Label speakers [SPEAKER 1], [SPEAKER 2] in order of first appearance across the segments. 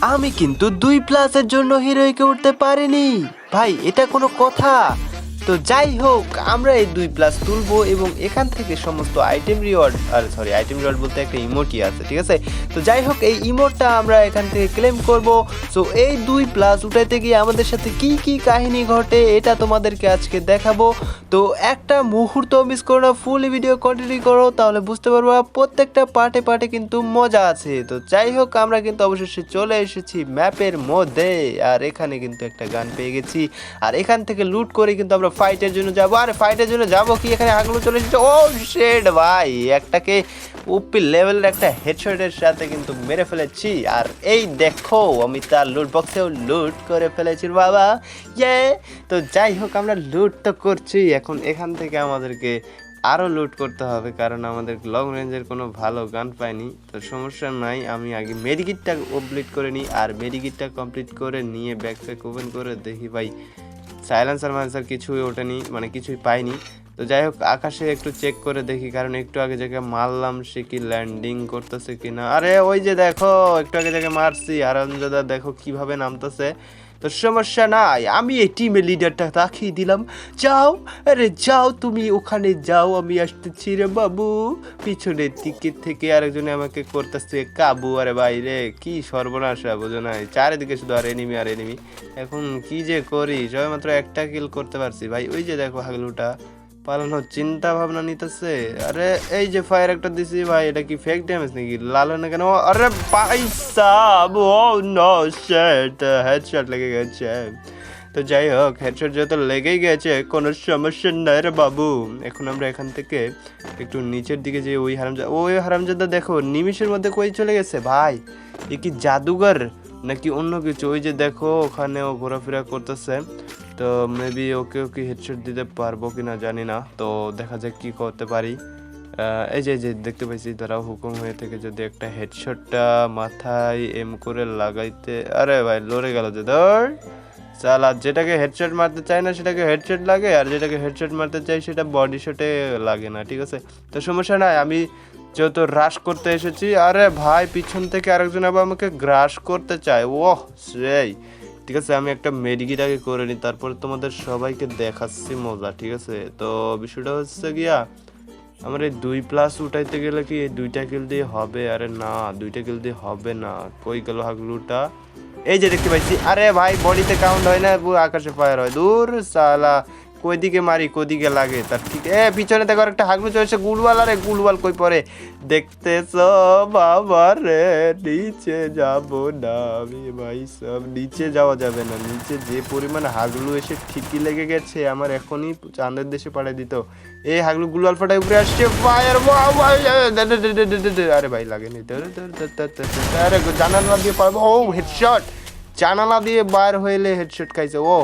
[SPEAKER 1] আমি কিন্তু দুই প্লাসের জন্য হিরোইকে উঠতে পারিনি। ভাই এটা কোনো কথা। তো যাই হোক, আমরা এই দুই প্লাস তুলবো এবং এখান থেকে সমস্ত আইটেম রিওয়ার্ড আর সরি আইটেম রিওয়ার্ড বলতে একটা ইমোটি আছে, ঠিক আছে? তো যাই হোক, এই ইমোটটা আমরা এখান থেকে ক্লেম করব। সো এই দুই প্লাস উঠাইতে গিয়ে আমাদের সাথে কি কি কাহিনী ঘটে, এটা তোমাদেরকে আজকে দেখাবো। তো একটা মুহূর্ত মিস করো না ফুল ভিডিও কন্টিনিউ করো, তাহলে বুঝতে পারব প্রত্যেকটা পার্টে পার্টে কিন্তু মজা আছে। তো যাই হোক, আমরা কিন্তু অবশেষে চলে এসেছি ম্যাপের মধ্যে, আর এখানে কিন্তু একটা গান পেয়ে গেছি। আর এখান থেকে লুট করে কিন্তু আমরা ফাইটের জন্য যাব। আর ফাইটের জন্য যাব কি? এখানে আগলো চলে এসেছে। ও শেড ভাই, একটাকে উপি লেভেলের একটা হেডশটের সাথে কিন্তু মেরে ফেলেছি। আর এই দেখো, আমি তার লুট বক্সেও লুট করে ফেলেছি বাবা। ইয়ে তো যাই হোক, আমরা লুট তো করছি। এখন এখান থেকে আমাদেরকে আরও লুট করতে হবে, কারণ আমাদের লং রেঞ্জের কোনো ভালো গান পাইনি। তো সমস্যা নাই, আমি আগে মেডিকিটটা কমপ্লিট করে নিই। আর মেডিকিটটা কমপ্লিট করে নিয়ে ব্যাগ প্যাক ওপেন করে দেখি ভাই সাইলেন্সার মাইলেন্সার কিছুই ওঠেনি মানে কিছুই পাইনি তো যাই হোক আকাশে একটু চেক করে দেখি কারণ একটু আগে জায়গায় মারলাম সে কি ল্যান্ডিং করতেছে কিনা আরে ওই যে দেখো একটু আগে জায়গায় মারছি আরঞ্জদা দেখো কীভাবে নামতেছে তো সমস্যা নাই আমি এই টিমের লিডারটা রাখিয়ে দিলাম। যাও, আরে যাও তুমি, ওখানে যাও, আমি আসতেছি রে বাবু। পিছনের দিকে থেকে আরেকজনে আমাকে করতেছে, কাবু, আরে বাইরে কি সর্বনাশ, বোঝো নাই। চারিদিকে শুধু আর এনিমি আর এনিমি এখন কি যে করি? সবাই মাত্র একটা কিল করতে পারছি। ভাই, ওই যে দেখো হাগলুটা। পালানোর চিন্তা ভাবনা নিতেছে। আরে, এই যে ফায়ার একটা দিছি ভাই, এটা কি ফেক ড্যামেজ নাকি? লাল না কেন? আরে পয়সা ও নো শিট হেডশট লেগে গেছে। তো যাই হোক হেডশট যেহেতু লেগেই গেছে, কোনো সমস্যা নাই রে বাবু। এখন আমরা এখান থেকে একটু নিচের দিকে যে ওই হারামজাদা ওই হারামজাদা দেখো, নিমিষের মধ্যে কই চলে গেছে ভাই? এ কি জাদুঘর নাকি অন্য কিছু? ওই যে দেখো, ওখানেও ঘোরাফেরা করতেছে। তো মেবি ওকে ওকে হেডশট দিতে পারব কি না জানি না। তো দেখা যাক কি করতে পারি। এই যে যে, দেখতে পাইছি তারা হুকুম হয়ে থেকে যদি একটা হেডশটটা মাথায় এম করে লাগাইতে আরে ভাই, লড়ে গেল যে, ধর। চাল আর যেটাকে হেডশট মারতে চাই না, সেটাকে হেডশট লাগে, আর যেটাকে হেডশট মারতে চাই সেটা বডি শটে লাগে না, ঠিক আছে? তো সমস্যা নাই, আমি যেহেতু হ্রাস করতে এসেছি, আরে ভাই, পিছন থেকে আরেকজন আবার আমাকে গ্রাস করতে চায়, ওহ, সেই। ঠিক আছে, আমি একটা মেডিকিট আগে করে নিই, তারপরে তোমাদের সবাইকে দেখাচ্ছি মজা, ঠিক আছে? তো বিষয়টা হচ্ছে গিয়া, আমার এই দুই প্লাস উঠাইতে গেলে কি এই দুইটা কিল দিয়ে হবে? আরে না, দুইটা কিল দিয়ে হবে না। কই গেল হাগলুটা? এই যে দেখতে পাইছি। আরে ভাই বডিতে কাউন্ট হয় না আকাশে ফায়ার হয়। দূর, সালা। কই দিকে মারি কই দিকে লাগে তার ঠিক এ পিছনে দেখো একটা হাগলু চলেছে গুলওয়াল আরে গুলওয়াল কই পরে দেখতেছ বাবা রে নিচে যাব না আমি ভাই সব নিচে যাওয়া যাবে না নিচে যে পরিমাণ হাগলু এসে ঠিকই লেগে গেছে আমার এখনই চাঁদের দেশে পাঠিয়ে দিত এই হাগলু গুলওয়াল ফাটায় উপরে আসছে ফায়ার আরে ভাই লাগেনি আরে জানালা দিয়ে পারব ও হেডশট জানালা দিয়ে বার হইলে হেডশট খাইছে ও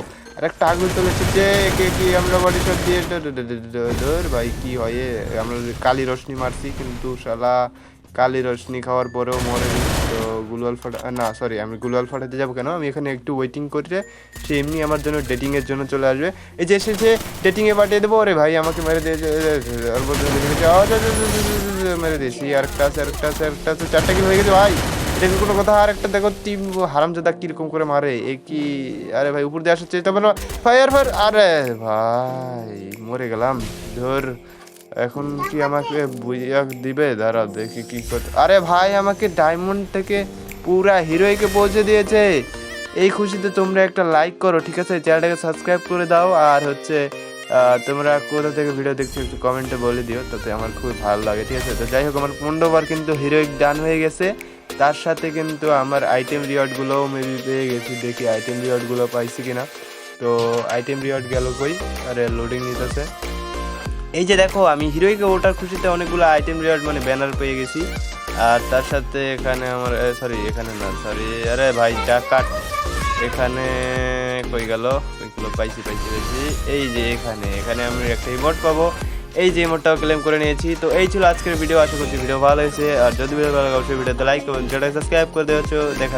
[SPEAKER 1] একটা আগুন চলেছে যে, একে কি আমরা বডি শট দিয়ে ধর ভাই, কি হয়? আমরা কালি রশ্মি মারছি, কিন্তু শালা কালি রশ্মি খাওয়ার পরেও মরেনি তো গুলওয়াল ফাটা, না সরি আমি গুলওয়াল ফাটাতে যাব কেন? আমি এখানে একটু ওয়েটিং করে সে এমনি আমার জন্য ডেটিং এর জন্য চলে আসবে। এই যে এসেছে ডেটিং এ পাঠিয়ে দেবো। ওরে ভাই, আমাকে মেরে দিয়েছে মেরে দিয়েছি। আর একটা আছে, আর একটা আছে, আর একটা আছে, চারটা কিল হয়ে গেছে, ভাই? এটা কোনো কথা? আর একটা দেখো টিম হারামজাদা কীরকম করে মারে? এ কি? আরে ভাই, উপর দিয়ে আসার চেষ্টা করো ফায়ার ফায়ার আরে ভাই, মরে গেলাম। ধর, এখন কি আমাকে বুঝিয়া দিবে? দাঁড়া, দেখি কি করতে। আরে ভাই, আমাকে ডায়মন্ড থেকে পুরা হিরোইকে পৌঁছে দিয়েছে। এই খুশিতে তোমরা একটা লাইক করো, ঠিক আছে? চ্যানেলটাকে সাবস্ক্রাইব করে দাও। আর হচ্ছে তোমরা কোথা থেকে ভিডিও দেখছ একটু কমেন্টে বলে দিও, তাতে আমার খুবই ভালো লাগে, ঠিক আছে? তো যাই হোক, আমার পনেরো কিন্তু হিরোইক ডান হয়ে গেছে। তার সাথে কিন্তু আমার আইটেম রিওয়ার্ডগুলোও মেবি পেয়ে গেছি, দেখি আইটেম রিওয়ার্ডগুলো পাইছি কিনা। তো আইটেম রিওয়ার্ড গেল কই? আরে লোডিং নিতেছে। এই যে দেখো, আমি হিরোইকে ওটার খুশিতে অনেকগুলো আইটেম রিওয়ার্ড মানে ব্যানার পেয়ে গেছি। আর তার সাথে এখানে আমার সরি এখানে না সরি আরে ভাই, যা কাট। এখানে কই গেল? ওইগুলো পাইছি পাইছি পাইছি। এই যে এখানে এখানে আমি একটা ইমোট পাবো। এই যে ইমোটটাও ক্লেম করে নিয়েছি। তো এই ছিল আজকের ভিডিও আশা করছি ভিডিও ভালো হয়েছে। আর যদি ভিডিও ভালো লাগে, অবশ্যই ভিডিওতে লাইক করুন সাবস্ক্রাইব করে দেওয়া দেখা